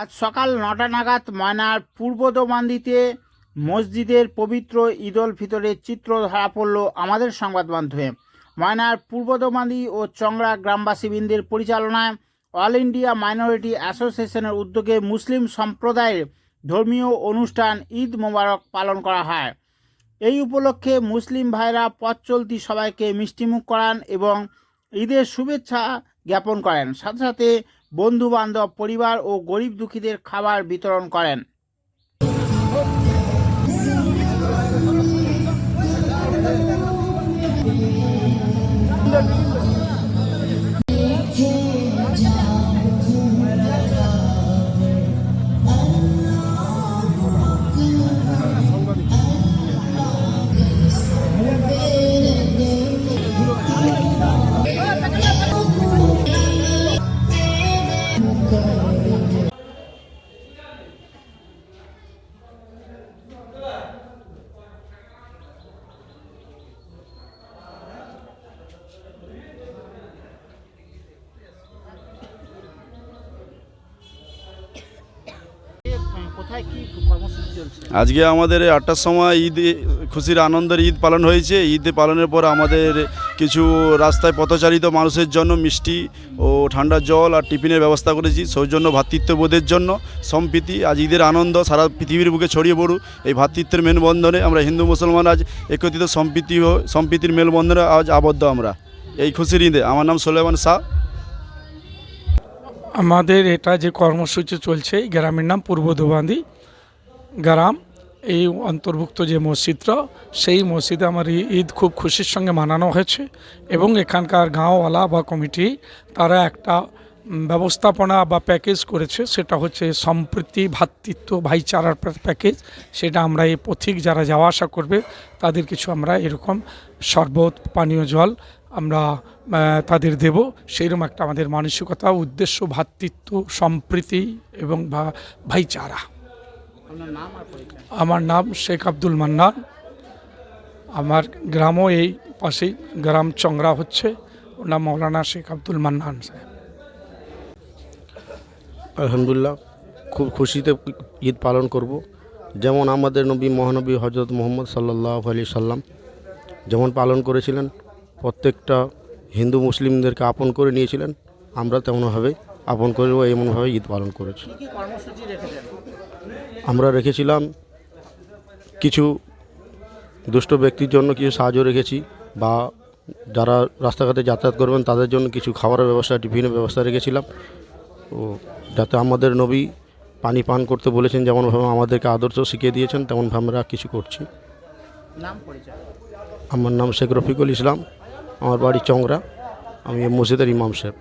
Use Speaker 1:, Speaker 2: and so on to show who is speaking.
Speaker 1: আজ সকাল নটা নাগাদ ময়নার পূর্বদমান্দিতে মসজিদের পবিত্র ঈদল ফিতরের চিত্র ধরা পড়ল আমাদের সংবাদ মাধ্যমে। ময়নার পূর্বদমান্দি ও চংড়া গ্রামবাসীবৃন্দের পরিচালনায় অল ইন্ডিয়া মাইনরিটি অ্যাসোসিয়েশনের উদ্যোগে মুসলিম সম্প্রদায়ের ধর্মীয় অনুষ্ঠান ঈদ মোবারক পালন করা হয়। এই উপলক্ষে মুসলিম ভাইরা পথ চলতি সবাইকে মিষ্টিমুখ করান এবং ঈদের শুভেচ্ছা জ্ঞাপন করেন। সাথে সাথে বন্ধু বান্ধব পরিবার ও গরিব দুঃখীদের খাবার বিতরণ করেন।
Speaker 2: আজকে আমাদের আটটার সময় ঈদ, খুশির আনন্দের ঈদ পালন হয়েছে। ঈদ পালনের পর আমাদের কিছু রাস্তায় পথচারিত মানুষের জন্য মিষ্টি ও ঠান্ডা জল আর টিফিনের ব্যবস্থা করেছি। সৌজন্য ভ্রাতৃত্ববোধের জন্য সম্প্রীতি। আজ ঈদের আনন্দ সারা পৃথিবীর বুকে ছড়িয়ে পড়ুক। এই ভ্রাতৃত্বের মেলবন্ধনে আমরা হিন্দু, মুসলমান আজ একত্রিত সম্প্রীতি সম্প্রীতির মেলবন্ধনে আজ আবদ্ধ আমরা। এই খুশির ঈদে। আমার নাম সোলেমান শাহ।
Speaker 3: আমাদের এটা যে কর্মসূচি চলছে গ্রামের নাম পূর্ব দুবান্দি গ্রাম। এই অন্তর্ভুক্ত যে মসজিদটা, সেই মসজিদে আমার ঈদ খুব খুশির সঙ্গে মানানো হয়েছে এবং এখানকার গাঁওওয়ালা বা কমিটি, তারা একটা ব্যবস্থাপনা বা প্যাকেজ করেছে, সেটা হচ্ছে সম্প্রীতি ভ্রাতৃত্ব ভাইচারার প্যাকেজ, সেটা আমরা এই পথিক যারা যাওয়া আসা করবে, তাদের কিছু আমরা এরকম শরবত, পানীয় জল আমরা তাদের দেব। সেইরকম একটা আমাদের মানসিকতা, উদ্দেশ্য ভ্রাতৃত্ব সম্প্রীতি এবং ভাইচারা। আমার নাম শেখ আব্দুল মান্নান। আমার গ্রামও এই পাশেই, গ্রাম চংরা হচ্ছে। ওর নাম মৌলানা শেখ আব্দুল মান্নান সাহেব
Speaker 4: আলহামদুলিল্লাহ খুব খুশিতে ঈদ পালন করব। যেমন আমাদের নবী মহানবী হজরত মোহাম্মদ সাল্লাহ আলি সাল্লাম যেমন পালন করেছিলেন প্রত্যেকটা হিন্দু মুসলিমদেরকে আপন করে নিয়েছিলেন আমরা তেমনভাবে আপন করেও এমনভাবে ঈদ পালন করেছি। আমরা রেখেছিলাম কিছু দুষ্ট ব্যক্তির জন্য কিছু সাহায্য রেখেছি বা যারা রাস্তাঘাটে যাতায়াত করবেন তাদের জন্য কিছু খাবারের ব্যবস্থা টিফিনের ব্যবস্থা রেখেছিলাম। ও যাতে আমাদের নবী পানি পান করতে বলেছেন যেমনভাবে আমাদেরকে আদর্শ শিখিয়ে দিয়েছেন তেমনভাবে আমরা কিছু করছি। আমার নাম শেখ রফিকুল ইসলাম আমার বাড়ি চংরা আমি মসজিদের ইমাম সাহেব।